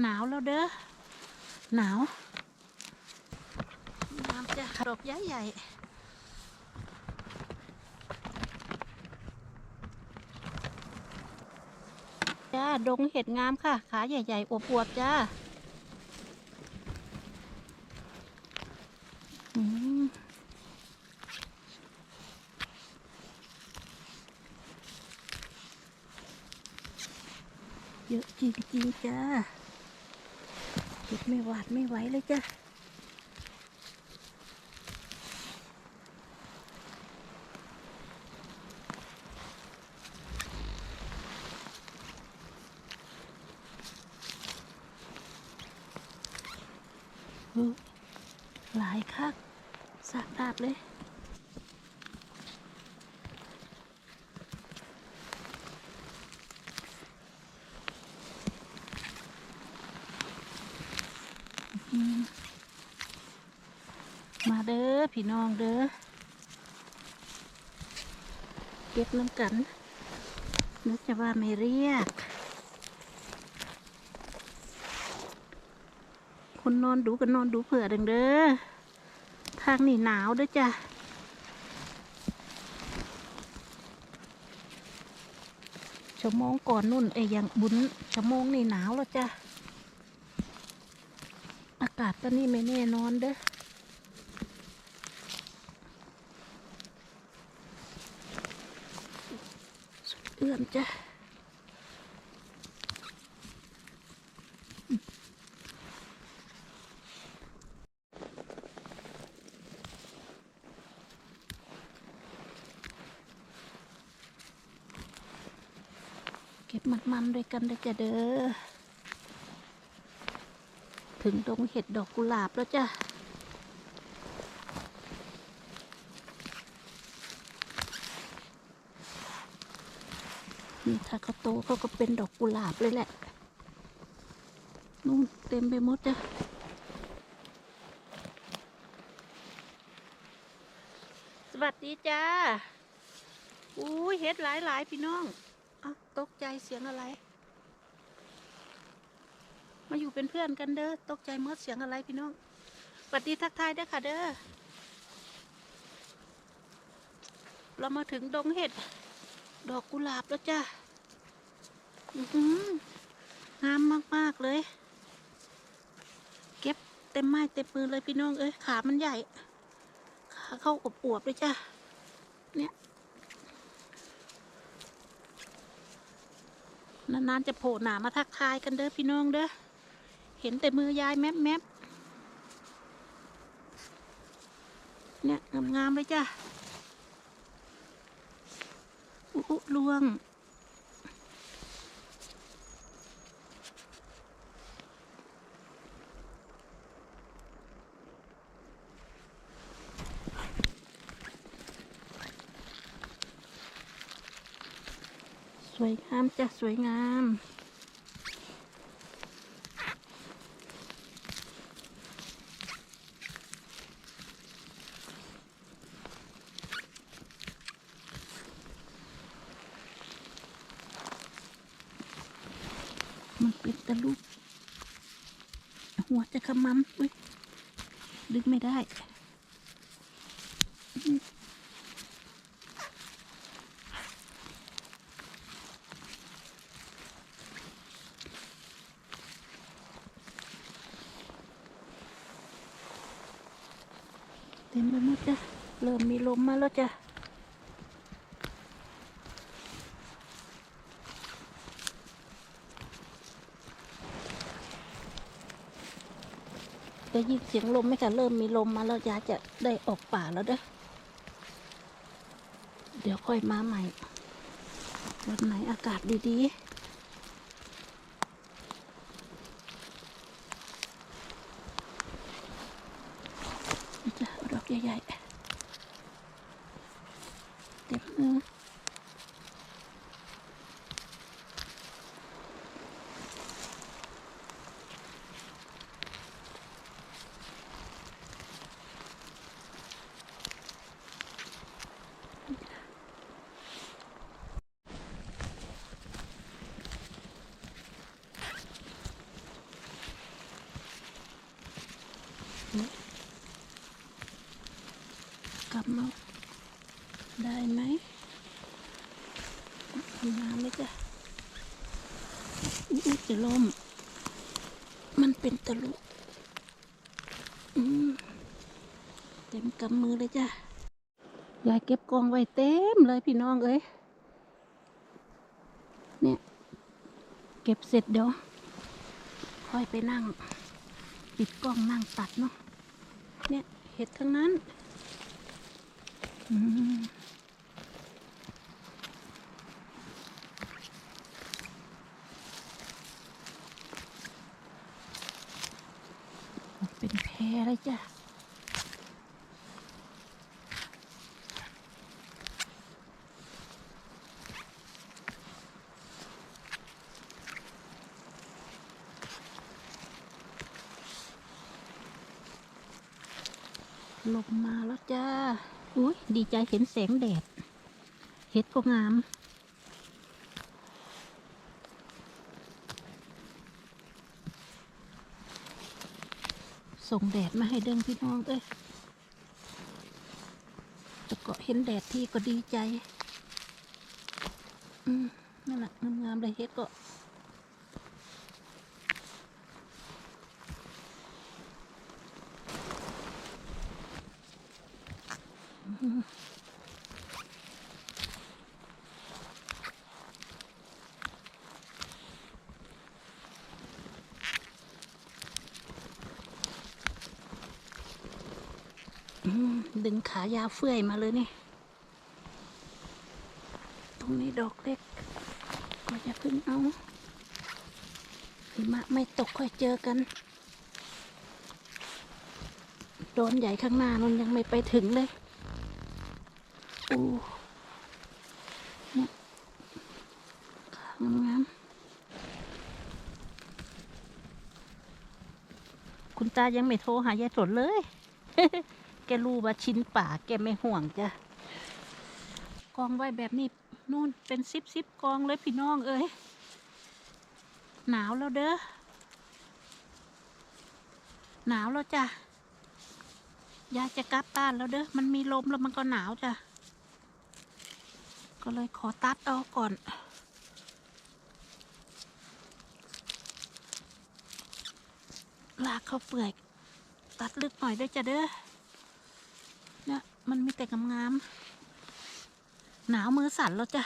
หนาวแล้วเด้อ หนาว น้ำจะดอกใหญ่ใหญ่จ้า ดงเห็ดงามค่ะ ขาใหญ่ๆอวบๆจ้า อืม ยอะจริงๆจ้าเก็บไม่หวาดไม่ไหวเลยจ้าหลายคักสากดาบเลย อืมมาเด้อ พี่น้องเด้อเก็บน้ำกันนึกจะว่าไม่เรียก คนนอนดูกันนอนดูเผื่อเดังเด้อทางนี่หนาวเด้อจ้ะชั่วโมงก่อนนุ่นไอ้ยยังบุญชั่วโมงนี่หนาวแล้วจ้ะอากาศตอนนี้ไม่แน่นอนเด้อ เอื้อมจ้ะเก็บมันๆด้วยกันเด้จ้ะเด้อ ถึงตรงเห็ดดอกกุหลาบแล้วจ้ะ ถ้าเขาโตเขาก็เป็นดอกกุหลาบเลยแหละ นู่นเต็มไปหมดจ้ะสวัสดีจ้า อุ้ยเห็ดหลายหลายๆพี่น้องอะตกใจเสียงอะไร มาอยู่เป็นเพื่อนกันเด้อ ตกใจเมื่อเสียงอะไรพี่น้องสวัสดีทักทายเด้อค่ะเด้อ เรามาถึงดงเห็ด ดอกกุหลาบแล้วจ้ะอื้อหือ งามมาก ๆ เลย เก็บเต็มไม้เต็มมือเลยพี่น้อง เอ้ย ขามันใหญ่ ขาเข้าอบอวบๆเลยจ้ะ เนี่ย นาน ๆ จะโผล่หนามาทักทายกันเด้อพี่น้องเด้อ เห็นแต่มือยายแมบแมบเนี่ยงามๆเลยจ้ะ อุอุลวงามจ้ะสวยงาม มันเป็นตะลุกหัวจะขมำอุ้ยดึงไม่ได้อืมเต็มไปหมด จ้ะ เริ่มมีลมมาแล้วจ้ะได้ยินเสียงลมไหมคะเริ่มมีลมมาแล้วยาจะได้ออกป่าแล้วเด้อเดี๋ยวค่อยมาใหม่ วันไหนอากาศดีๆ いやい。でも。ね กลับมาได้ไหมน้ำไหมจ๊ะอุ๊ยจะล่ม มันเป็นตะลุเต็มกำมือเลยจ้ะยายเก็บกองไว้เต็มเลยพี่น้องเอ้ยเนี่ย เก็บเสร็จเดี๋ยว ค่อยไปนั่ง ปิดกล้องนั่งตัดเนาะเนี่ยเห็ดทั้งนั้น เป็นแพรเลยจ้ะลงมาแล้วจ้า อุ้ยดีใจเห็นแสงแดด เห็ดก็งาม ส่งแดดมาให้เดิงพี่น้องเอ้ยแต่ก็เห็นแดดที่ก็ดีใจ อืมนั่นแหละงามๆเลยเห็ดก็ อืม ดึงขายาวเฟื่อยมาเลยนี่ ตรงนี้ดอกเล็ก ก็จะพึ่งเอาหิมะไม่ตกค่อยเจอกัน โดนใหญ่ข้างหน้ามันยังไม่ไปถึงเลยอู้เนี่ยขางามคุณตายังไม่โทรหายายสนเลย แกรู้ว่าชิ้นป่าแกไม่ห่วงจ้ะกองไว้แบบนี้นู่นเป็นซิบซิบกองเลยพี่น้องเอ้ยหนาวแล้วเด้อหนาวแล้วจ้ะยายจะกลับบ้านแล้วเด้อมันมีลมแล้วมันก็หนาวจ้ะก็เลยขอตัดเอาก่อนลากเข้าเปลือกตัดลึกหน่อยด้วยจ้ะเด้อ มันมีแต่งามๆหนาวมือสั่นแล้วจ้ะ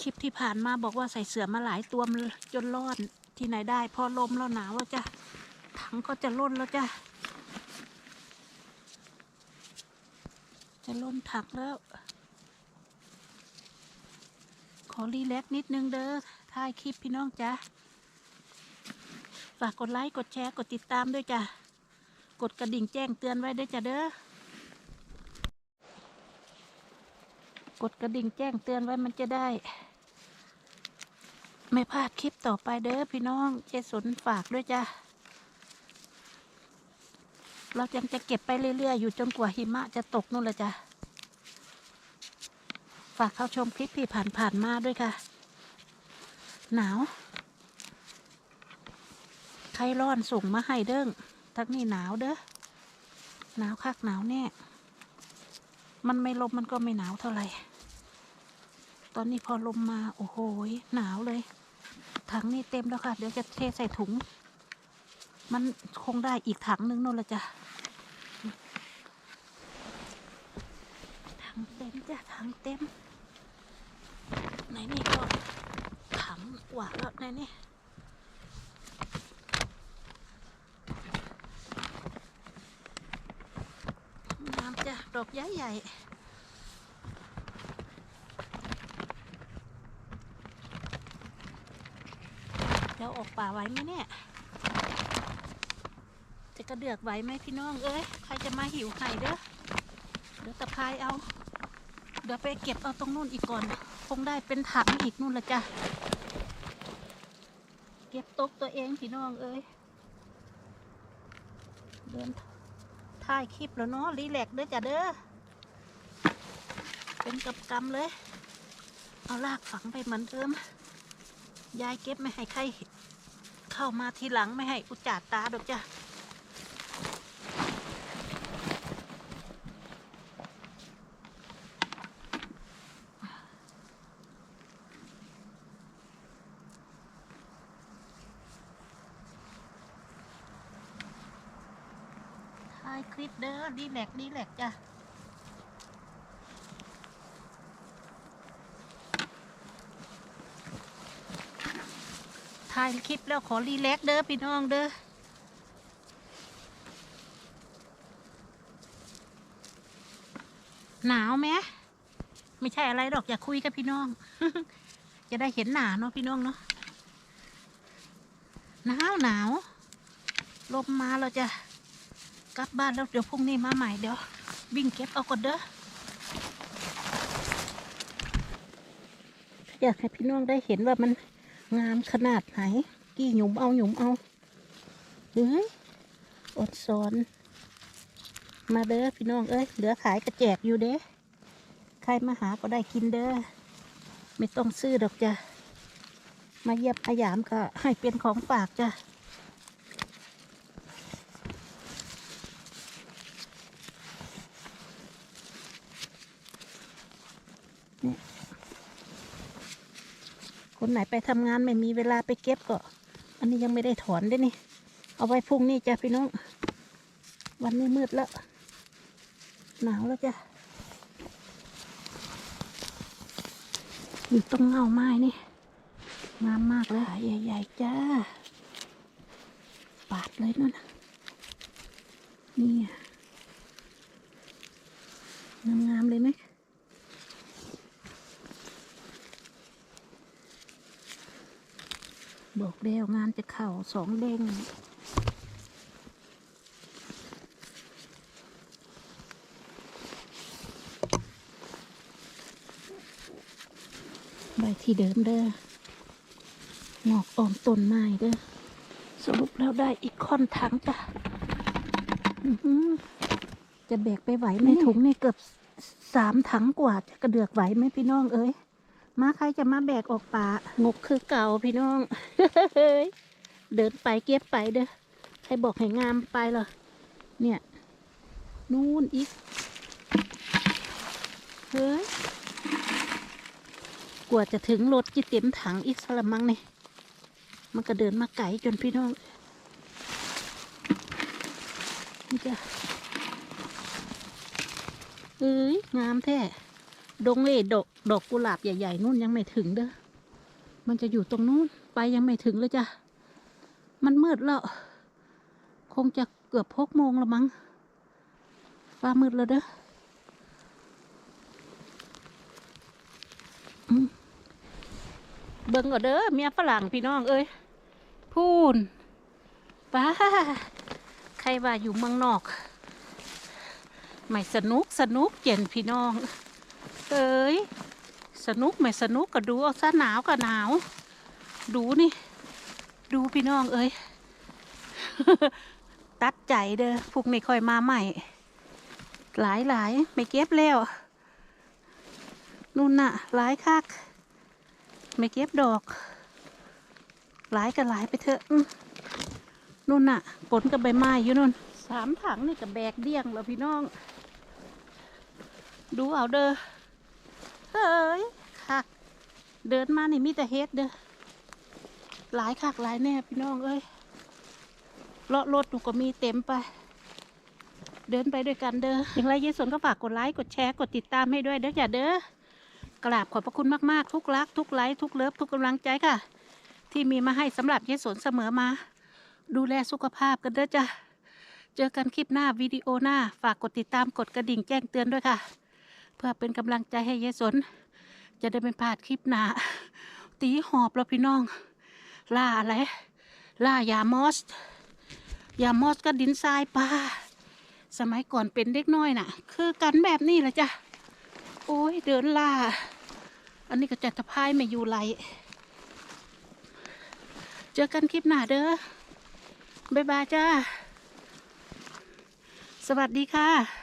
คลิปที่ผ่านมาบอกว่าใส่เสือมาหลายตัวจนร้อนที่ไหนได้ พอลมแล้วหนาวแล้วจ้ะถังก็จะล่นแล้วจ้ะจะล่นถังแล้ว ขอรีแลกนิดนึงเด้อถ่ายคลิปพี่น้องจ้ะ ฝากกดไลค์กดแชร์กดติดตามด้วยจ้ะ กดกระดิ่งแจ้งเตือนไว้ด้วยจ้ะเด้อ กดกระดิ่งแจ้งเตือนไว้มันจะได้ ไม่พลาดคลิปต่อไปเด้อพี่น้องเจสนฝากด้วยจ้ะ เรายังจะเก็บไปเรื่อยๆ อยู่จนกว่าหิมะจะตกนู่นเลยจ้ะ ฝากเข้าชมคลิปที่ผ่านๆมาด้วยค่ะ หนาว รร้อนส่งมาให้เด้งทั้งนี้หนาวเด้อหนาวคักหนาวแน่มันไม่ลมมันก็ไม่หนาวเท่าไหร่ตอนนี้พอลมมาโอ้โหหนาวเลย ถังนี่เต็มแล้วค่ะ เดี๋ยวจะเทใส่ถุง มันคงได้อีกถังนึงนู่นละจ้ะถังเต็มจ้ะถังเต็มไหนนี่ก็ถังกว่าแล้วไหนนี่ น้ำจ้ะ ดอกใหญ่ใหญ่แล้วออกป่าไหวไหมเนี่ย จะกระเดือกไหวไหมพี่น้อง เอ้ย ใครจะมาหิวไข่เด้อ เดี๋ยวตะพายเอา เดี๋ยวไปเก็บเอาตรงนู้นอีกก่อน คงได้เป็นถังอีกนู่นละจ้ะ เก็บตกตัวเองพี่น้องเอ้ย เดิน ถ่ายคลิปแล้วเนาะรีแลกเด้อจ้ะเด้อเป็นกับกำเลย เอาลากฝังไปเหมือนเดิมยายเก็บไม่ให้ใครเข้ามาทีหลังไม่ให้อุจจาตาดอกจ้ะ คลิปเด้อดีแลกดีแลกจ้ะถ่ายคลิปแล้วขอรีแลกเด้อพี่น้องเด้อหนาวไหมไม่ใช่อะไรหรอกอยากคุยกับพี่น้อง จะได้เห็นหนาเนาะพี่น้องเนาะหนาวหนาวลมมาเราจะ กลับบ้านแล้วเดี๋ยวพรุ่งนี้มาใหม่เดี๋ยววิ่งเก็บเอาก่อนเด้ออยากให้พี่น้องได้เห็นว่ามันงามขนาดไหน กี่หยุมเอาหยุมเอาเฮ้ยอดสอนมาเด้อพี่น้องเอ้ยเหลือขายกระแจกอยู่เด้ใครมาหาก็ได้กินเด้อไม่ต้องซื้อดอกจ้ะมาเยียบอายามก็ให้เป็นของฝากจ้ะเนี่ยคน ไหนไปทำงานไม่มีเวลาไปเก็บก็ อันนี้ยังไม่ได้ถอนด้วยนี่ เอาไว้พรุ่งนี้จ้ะพี่น้อง วันนี้มืดแล้ว หนาวแล้วจ้ะอยู่ตรงเงาไม้นี่งามมากเลยใหญ่ๆจ้า ปาดเลยนั่นน่ะนี่อะงามๆเลยไหม บอกแล้วงานจะเข่าสองเด้งใบที่เดิมเด้องอกอ่อมต้นไม้เด้อสรุปแล้วได้อีกค่อนถังจ้ะอื้อหือจะแบกไปไหวไหมถุงนี่เกือบสามถังกว่าจะกระเดือกไหวไหมพี่น้องเอ้ย มาใครจะมาแบกออกป่างกคือเก่าพี่น้องเฮ้ยเดินไปเก็บไปเด้อ ใครบอกให้งามไปเหรอ เนี่ย นู่นอีก เฮ้ย กว่าจะถึงรถกี่เต็มถังอีกสละมังเนี่ย มันก็เดินมาไกลจนพี่น้อง นี่จ้ะเอ้ย งามแท้ ดงเล่ดอกดอกกุหลาบใหญ่ๆนู่นยังไม่ถึงเด้อ มันจะอยู่ตรงนู้นไปยังไม่ถึงเลยจ้ะ มันมืดแล้ว คงจะเกือบพกโมงล้วมั้ง ฟ้ามืดแล้วเด้อเบิ่งก็เด้อเมียฝรั่งพี่น้องเอ้ยพูนป้าใครว่าอยู่เมืองนอก ไม่สนุกสนุกเย็นพี่น้อง เอ้ยสนุกไหมสนุกก็ดูเอาซะหนาวก็หนาว ดูนี่ ดูพี่น้องเอ้ยตัดใจเด้อพวกนี้ค่อยมาใหม่ หลายหลายไม่เก็บแล้วนู่นน่ะหลายคัก ไม่เก็บดอก หลายก็หลายไปเถอะนู่นน่ะผลกับใบไม้อยู่นู่นสามถังนี่กับแบกเดี่ยงแล้วพี่น้อง ดูเอาเด้อ เฮ้ยคักเดินมานี่มีแต่เฮ็ดเด้อหลายคักหลายแน่พี่น้องเอ้ยเลาะรถหนูก็มีเต็มไป เดินไปด้วยกันเด้ออย่างไรเยสนก็ฝากกดไลค์กดแชร์กดติดตามให้ด้วยเด้ออย่าเด้อกราบขอบพระคุณมากๆ ทุกรัก ทุกไลค์ทุกเลิฟทุกกำลังใจค่ะ ที่มีมาให้สำหรับเยสนเสมอมา ดูแลสุขภาพกันเด้อจ้ะเจอกันคลิปหน้าวิดีโอหน้า ฝากกดติดตามกดกระดิ่งแจ้งเตือนด้วยค่ะ เพื่อเป็นกำลังใจให้เยสน จะได้ไม่พาดคลิปหนาตีหอบแล้วพี่น้อง ล่าอะไร ล่ายามอส ยามอสก็ดินทรายปลาสมัยก่อนเป็นเด็กน้อยน่ะ คือกันแบบนี้แหละจ้ะ โอ้ยเดินล่า อันนี้ก็จะตะพายไม่อยู่ไหลเจอกันคลิปหน้าเด้อ บ๊ายบายจ้า สวัสดีค่ะ